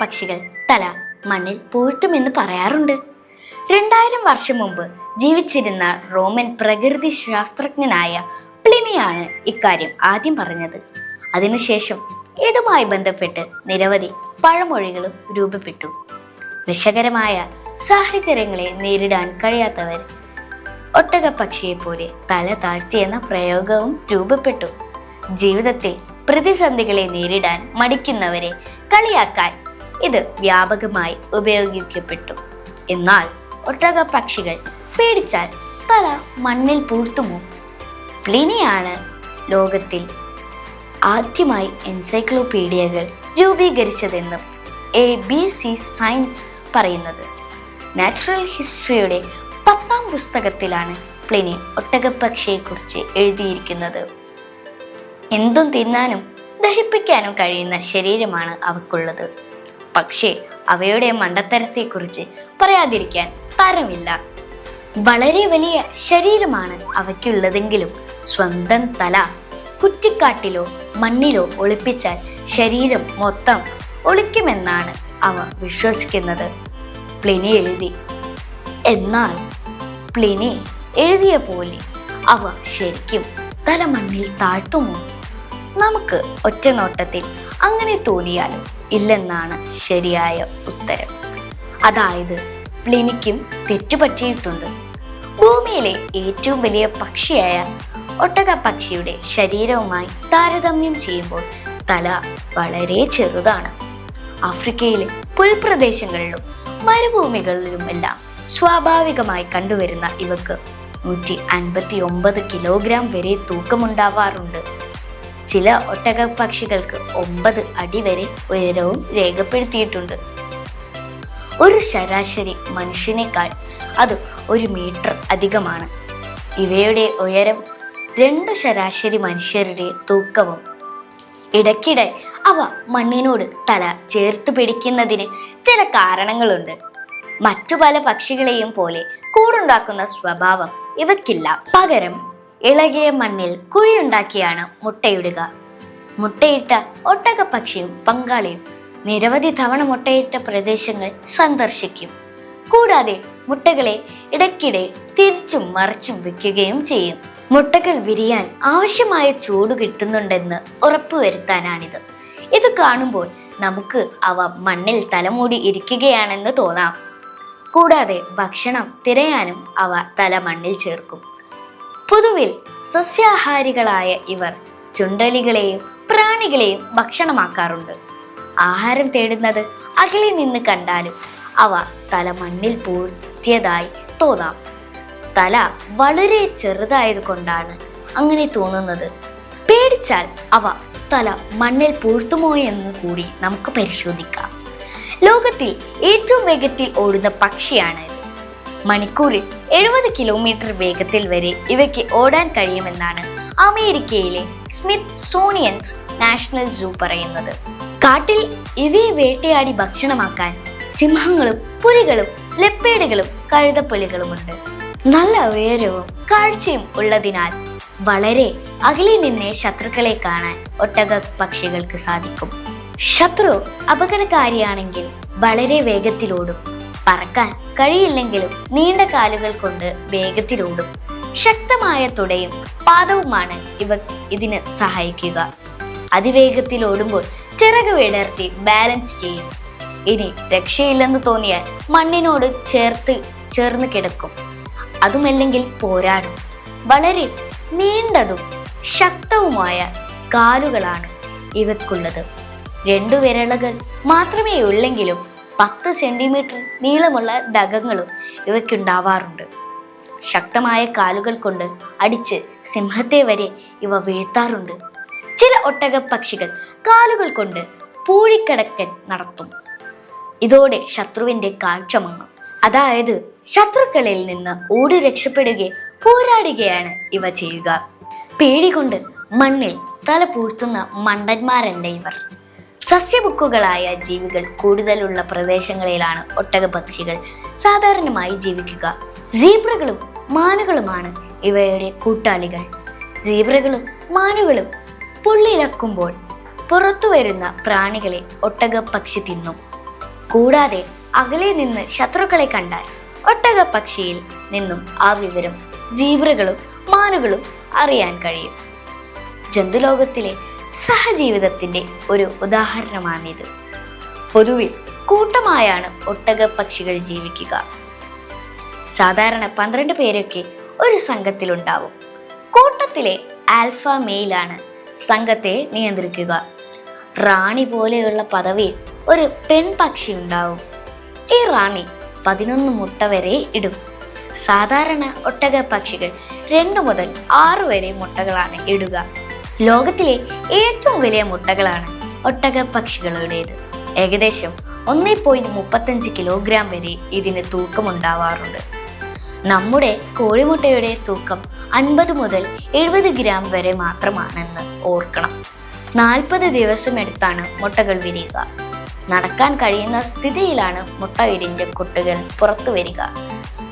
പക്ഷികൾ തല മണ്ണിൽ പൂഴ്ത്തുമെന്ന് പറയാറുണ്ട്. രണ്ടായിരം വർഷം മുമ്പ് ജീവിച്ചിരുന്ന റോമൻ പ്രകൃതി ശാസ്ത്രജ്ഞനായ പ്ലിനിയാണ് ഇക്കാര്യം ആദ്യം പറഞ്ഞത്. അതിനുശേഷം ഇതുമായി ബന്ധപ്പെട്ട് നിരവധി പഴമൊഴികളും രൂപപ്പെട്ടു. വിഷകരമായ സാഹചര്യങ്ങളെ നേരിടാൻ കഴിയാത്തവർ ഒട്ടകപ്പക്ഷിയെ പോലെ തല താഴ്ത്തിയെന്ന പ്രയോഗവും രൂപപ്പെട്ടു. ജീവിതത്തിൽ പ്രതിസന്ധികളെ നേരിടാൻ മടിക്കുന്നവരെ കളിയാക്കാൻ ഇത് വ്യാപകമായി ഉപയോഗിക്കപ്പെട്ടു. എന്നാൽ ഒട്ടക പക്ഷികൾ പേടിച്ചാൽ തല മണ്ണിൽ പൂഴ്ത്തുമോ? പ്ലിനിയാണ് ലോകത്തിൽ ആദ്യമായി എൻസൈക്ലോപീഡിയകൾ രൂപീകരിച്ചതെന്നും എ ബി സി സയൻസ് പറയുന്നത്. നാച്ചുറൽ ഹിസ്റ്ററിയുടെ പത്താം പുസ്തകത്തിലാണ് പ്ലിനി ഒട്ടകപ്പക്ഷിയെക്കുറിച്ച് എഴുതിയിരിക്കുന്നത്. എന്തും തിന്നാനും ദഹിപ്പിക്കാനും കഴിയുന്ന ശരീരമാണ് അവക്കുള്ളത്. പക്ഷേ അവയുടെ മണ്ടത്തരത്തെക്കുറിച്ച് പറയാതിരിക്കാൻ തരമില്ല. വളരെ വലിയ ശരീരമാണ് അവയ്ക്കുള്ളതെങ്കിലും സ്വന്തം തല കുറ്റിക്കാട്ടിലോ മണ്ണിലോ ഒളിപ്പിച്ചാൽ ശരീരം മൊത്തം ഒളിക്കുമെന്നാണ് അവ വിശ്വസിക്കുന്നത്. പ്ലിനി എഴുതി. എന്നാൽ പ്ലിനി എഴുതിയ പോലെ അവ ശരിക്കും തല മണ്ണിൽ താഴ്ത്തുമോ? നമുക്ക് ഒറ്റ നോട്ടത്തിൽ അങ്ങനെ തോന്നിയാലും? ഇല്ലെന്നാണ് ശരിയായ ഉത്തരം. അതായത് പ്ലിനിക്കും തെറ്റുപറ്റിയിട്ടുണ്ട് ഭൂമിയിലെ ഏറ്റവും വലിയ പക്ഷിയായ ഒട്ടക പക്ഷിയുടെ ശരീരവുമായി താരതമ്യം ചെയ്യുമ്പോൾ തല വളരെ ചെറുതാണ്. ആഫ്രിക്കയിലെ പുൽപ്രദേശങ്ങളിലും മരുഭൂമികളിലുമെല്ലാം സ്വാഭാവികമായി കണ്ടുവരുന്ന ഇവക്ക് നൂറ്റി അൻപത്തി ഒമ്പത് കിലോഗ്രാം വരെ തൂക്കമുണ്ടാവാറുണ്ട്. ചില ഒട്ടക പക്ഷികൾക്ക് ഒമ്പത് അടി വരെ ഉയരവും രേഖപ്പെടുത്തിയിട്ടുണ്ട്. ഒരു ശരാശരി മനുഷ്യനേക്കാൾ അത് ഒരു മീറ്റർ അധികമാണ്. ഇവയുടെ ഉയരം രണ്ട് ശരാശരി മനുഷ്യരുടെ തൂക്കവും. ഇടയ്ക്കിടെ അവ മണ്ണിനോട് തല ചേർത്ത് പിടിക്കുന്നതിന് ചില കാരണങ്ങളുണ്ട്. മറ്റു പല പക്ഷികളെയും പോലെ കൂടുണ്ടാക്കുന്ന സ്വഭാവം ഇവക്കില്ല പകരം ഇളകിയ മണ്ണിൽ കുഴിയുണ്ടാക്കിയാണ് മുട്ടയിടുക. മുട്ടയിട്ട ഒട്ടകപ്പക്ഷിയും പങ്കാളിയും നിരവധി തവണ മുട്ടയിട്ട പ്രദേശങ്ങൾ സന്ദർശിക്കും. കൂടാതെ മുട്ടകളെ ഇടയ്ക്കിടെ തിരിച്ചും മറിച്ചും വെക്കുകയും ചെയ്യും. മുട്ടകൾ വിരിയാൻ ആവശ്യമായ ചൂട് കിട്ടുന്നുണ്ടെന്ന് ഉറപ്പുവരുത്താനാണിത്. ഇത് കാണുമ്പോൾ നമുക്ക് അവ മണ്ണിൽ തലമൂടി ഇരിക്കുകയാണെന്ന് തോന്നാം. കൂടാതെ ഭക്ഷണം തിരയാനും അവ തല മണ്ണിൽ ചേർക്കും. പൊതുവിൽ സസ്യാഹാരികളായ ഇവർ ചുണ്ടലികളെയും പ്രാണികളെയും ഭക്ഷണമാക്കാറുണ്ട്. ആഹാരം തേടുന്നത് അകലെ നിന്ന് കണ്ടാലും അവ തല മണ്ണിൽ പൂഴ്ത്തിയതായി തോന്നാം. തല വളരെ ചെറുതായത് കൊണ്ടാണ് അങ്ങനെ തോന്നുന്നത്. പേടിച്ചാൽ അവ തല മണ്ണിൽ പൂഴ്ത്തുമോ എന്ന് കൂടി നമുക്ക് പരിശോധിക്കാം. ലോകത്തിൽ ഏറ്റവും വേഗത്തിൽ ഓടുന്ന പക്ഷിയാണ് മണിക്കൂറിൽ എഴുപത് കിലോമീറ്റർ വേഗത്തിൽ വരെ ഇവയ്ക്ക് ഓടാൻ കഴിയുമെന്നാണ് അമേരിക്കയിലെ സ്മിത്ത് സോണിയൻസ് നാഷണൽ സൂ പറയുന്നത്. കാട്ടിൽ ഇവയെ വേട്ടയാടി ഭക്ഷണമാക്കാൻ സിംഹങ്ങളും പുലികളും ലെപ്പേഡുകളും കഴുതപ്പുലികളുമുണ്ട്. നല്ല ഉയരവും കാഴ്ചയും ഉള്ളതിനാൽ വളരെ അകലെ നിന്നേ ശത്രുക്കളെ കാണാൻ ഒട്ടക പക്ഷികൾക്ക് സാധിക്കും. ശത്രു അപകടകാരിയാണെങ്കിൽ വളരെ വേഗത്തിലോടും പറക്കാൻ കഴിയില്ലെങ്കിലും നീണ്ട കാലുകൾ കൊണ്ട് വേഗത്തിലോടും. ശക്തമായ തുടയും പാദവുമാണ് ഇവ ഇതിന് സഹായിക്കുക. അതിവേഗത്തിൽ ഓടുമ്പോൾ ചിറക് വിടർത്തി ബാലൻസ് ചെയ്യും. ഇനി രക്ഷയില്ലെന്ന് തോന്നിയാൽ മണ്ണിനോട് ചേർത്ത് ചേർന്ന് കിടക്കും. അതുമല്ലെങ്കിൽ പോരാടും. വളരെ നീണ്ടതും ശക്തവുമായ കാലുകളാണ് ഇവക്കുള്ളത് രണ്ടു വിരളുകൾ മാത്രമേ ഉള്ളെങ്കിലും പത്ത് സെന്റിമീറ്റർ നീളമുള്ള ഡഗങ്ങളും ഇവയ്ക്കുണ്ടാവാറുണ്ട്. ശക്തമായ കാലുകൾ കൊണ്ട് അടിച്ച് സിംഹത്തെ വരെ ഇവ വീഴ്ത്താറുണ്ട്. ചില ഒട്ടക പക്ഷികൾ കാലുകൾ കൊണ്ട് പൂഴിക്കടക്കൻ നടത്തും. ഇതോടെ ശത്രുവിന്റെ കാഴ്ച മങ്ങും. അതായത് ശത്രുക്കളിൽ നിന്ന് ഓടി രക്ഷപ്പെടുകയും പോരാടുകയാണ് ഇവ ചെയ്യുക. പേടികൊണ്ട് മണ്ണിൽ തല പൂഴ്ത്തുന്ന മണ്ടന്മാരല്ല ഇവർ. സസ്യബുക്കുകളായ ജീവികൾ കൂടുതലുള്ള പ്രദേശങ്ങളിലാണ് ഒട്ടകപക്ഷികൾ സാധാരണമായി ജീവിക്കുക. സീബ്രകളും മാനുകളുമാണ് ഇവയുടെ കൂട്ടാളികൾ. സീബ്രകളും മാനുകളും പുള്ളിലക്കുമ്പോൾ പുറത്തു വരുന്ന പ്രാണികളെ ഒട്ടകപ്പക്ഷി തിന്നും. കൂടാതെ അകലെ നിന്ന് ശത്രുക്കളെ കണ്ടാൽ ഒട്ടക പക്ഷിയിൽ നിന്നും ആ വിവരം സീബ്രകളും മാനുകളും അറിയാൻ കഴിയും. ജന്തുലോകത്തിലെ സഹജീവിതത്തിന്റെ ഒരു ഉദാഹരണമാണിത്. പൊതുവിൽ കൂട്ടമായാണ് ഒട്ടക പക്ഷികൾ ജീവിക്കുക. സാധാരണ പന്ത്രണ്ട് പേരൊക്കെ ഒരു സംഘത്തിലുണ്ടാവും. കൂട്ടത്തിലെ ആൽഫ മെയിലാണ് സംഘത്തെ നിയന്ത്രിക്കുക. റാണി പോലെയുള്ള പദവിയിൽ ഒരു പെൺപക്ഷി ഉണ്ടാവും. ഈ റാണി പതിനൊന്ന് മുട്ട വരെ ഇടും. സാധാരണ ഒട്ടക പക്ഷികൾ രണ്ട് മുതൽ ആറ് വരെ മുട്ടകളാണ് ഇടുക. ലോകത്തിലെ ഏറ്റവും വലിയ മുട്ടകളാണ് ഒട്ടക പക്ഷികളുടേത്. ഏകദേശം ഒന്നേ പോയിന്റ് മുപ്പത്തഞ്ച് കിലോഗ്രാം വരെ ഇതിന് തൂക്കമുണ്ടാവാറുണ്ട്. നമ്മുടെ കോഴിമുട്ടയുടെ തൂക്കം അൻപത് മുതൽ എഴുപത് ഗ്രാം വരെ മാത്രമാണെന്ന് ഓർക്കണം. നാൽപ്പത് ദിവസം എടുത്താണ് മുട്ടകൾ വിരിയുക. നടക്കാൻ കഴിയുന്ന സ്ഥിതിയിലാണ് മുട്ട വിരിഞ്ഞ കുട്ടികൾ പുറത്തു വരിക.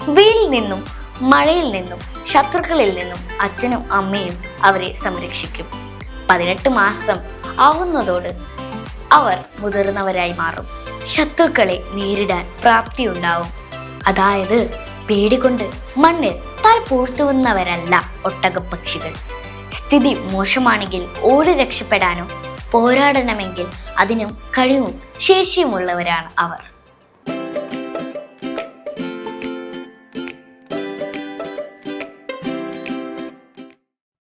വീലിൽ നിന്നും മഴയിൽ നിന്നും ശത്രുക്കളിൽ നിന്നും അച്ഛനും അമ്മയും അവരെ സംരക്ഷിക്കും. പതിനെട്ട് മാസം ആവുന്നതോട് അവർ മുതിർന്നവരായി മാറും. ശത്രുക്കളെ നേരിടാൻ പ്രാപ്തിയുണ്ടാവും. അതായത് പേടികൊണ്ട് മണ്ണിൽ തല ഒട്ടക ഒട്ടകപ്പക്ഷികൾ സ്ഥിതി മോശമാണെങ്കിൽ ഓടി രക്ഷപ്പെടാനോ പോരാടണമെങ്കിൽ അതിനും കഴിവും ശേഷിയുമുള്ളവരാണ് അവർ.